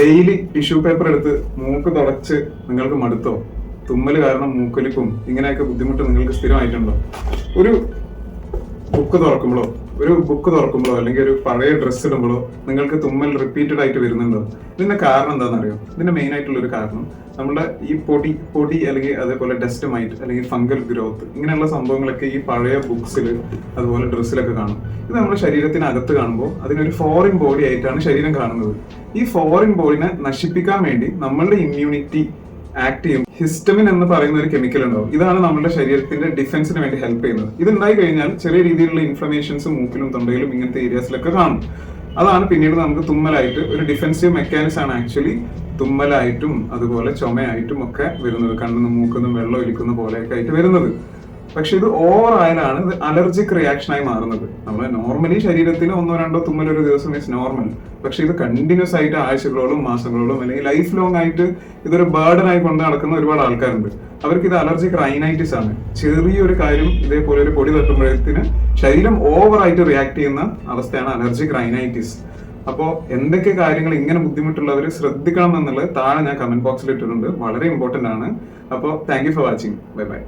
Daily tissue paper എടുത്ത് മൂക്ക് തുടച്ച് നിങ്ങൾക്ക് മടുത്തോ? തുമ്മൽ കാരണം മൂക്കൊലിപ്പും. ഇങ്ങനെയൊക്കെ ബുദ്ധിമുട്ട് നിങ്ങൾക്ക് സ്ഥിരമായിട്ടുണ്ടോ? ഒരു ബുക്ക് തുറക്കുമ്പോഴോ? ഒരു ബുക്ക് തുറക്കുമ്പോഴോ അല്ലെങ്കിൽ ഒരു പഴയ ഡ്രസ്സ് ഇടുമ്പോഴോ നിങ്ങൾക്ക് തുമ്മൽ റിപ്പീറ്റഡ് ആയിട്ട് വരുന്നുണ്ടോ? ഇതിന്റെ കാരണം എന്താണെന്നറിയോ? ഇതിന്റെ മെയിൻ ആയിട്ടുള്ള ഒരു കാരണം നമ്മുടെ ഈ പൊടി പൊടി അല്ലെങ്കിൽ അതേപോലെ ഡസ്റ്റ് മൈറ്റ് അല്ലെങ്കിൽ ഫംഗൽ ഗ്രോത്ത് ഇങ്ങനെയുള്ള സംഭവങ്ങളൊക്കെ ഈ പഴയ ബുക്സിൽ അതുപോലെ ഡ്രസ്സിലൊക്കെ കാണും. ഇത് നമ്മുടെ ശരീരത്തിനകത്ത് കാണുമ്പോൾ അതിനൊരു ഫോറിൻ ബോഡി ആയിട്ടാണ് ശരീരം കാണുന്നത്. ഈ ഫോറിൻ ബോഡിനെ നശിപ്പിക്കാൻ വേണ്ടി നമ്മളുടെ ഇമ്മ്യൂണിറ്റി ആക്ട് ചെയ്യും. ഹിസ്റ്റമിൻ എന്ന് പറയുന്ന ഒരു കെമിക്കൽ ഉണ്ടാവും. ഇതാണ് നമ്മുടെ ശരീരത്തിന്റെ ഡിഫൻസിന് വേണ്ടി ഹെൽപ്പ് ചെയ്യുന്നത്. ഇത് ഉണ്ടായി കഴിഞ്ഞാൽ ചെറിയ രീതിയിലുള്ള ഇൻഫ്ലമേഷൻസ് മൂക്കിലും തൊണ്ടയിലും ഇങ്ങനത്തെ ഏരിയാസിലൊക്കെ കാണും. അതാണ് പിന്നീട് നമുക്ക് തുമ്മലായിട്ട് ഒരു ഡിഫൻസീവ് മെക്കാനിസം ആണ് ആക്ച്വലി തുമ്മലായിട്ടും അതുപോലെ ചുമയായിട്ടും ഒക്കെ വരുന്നത്. കണ്ണിന്ന് മൂക്കുന്നും വെള്ളം ഒലിക്കുന്ന പോലെയൊക്കെ ആയിട്ട് വരുന്നത്. പക്ഷെ ഇത് ഓവർ ആയാലാണ് ഇത് അലർജിക് റിയാക്ഷൻ ആയി മാറുന്നത്. നമ്മൾ നോർമലി ശരീരത്തിൽ ഒന്നോ രണ്ടോ തുമ്മൽ ഒരു ദിവസം ഇസ് നോർമൽ പക്ഷെ ഇത് കണ്ടിന്യൂസ് ആയിട്ട് ആഴ്ചകളോളം മാസങ്ങളോളം അല്ലെങ്കിൽ ലൈഫ് ലോങ് ആയിട്ട് ഇതൊരു ബേർഡൻ ആയി കൊണ്ട് നടക്കുന്ന ഒരുപാട് ആൾക്കാരുണ്ട്. അവർക്ക് ഇത് അലർജിക് റൈനൈറ്റിസ് ആണ്. ചെറിയൊരു കാര്യം ഇതേപോലെ ഒരു പൊടി തട്ടുമ്പോഴത്തിന് ശരീരം ഓവർ ആയിട്ട് റിയാക്ട് ചെയ്യുന്ന അവസ്ഥയാണ് അലർജിക് റൈനൈറ്റിസ് അപ്പോൾ എന്തൊക്കെ കാര്യങ്ങൾ ഇങ്ങനെ ബുദ്ധിമുട്ടുള്ളവർ ശ്രദ്ധിക്കണം എന്നുള്ളത് താഴെ ഞാൻ കമന്റ് ബോക്സിൽ ഇട്ടിട്ടുണ്ട്. വളരെ ഇമ്പോർട്ടന്റ് ആണ്. അപ്പോൾ thank you for watching bye bye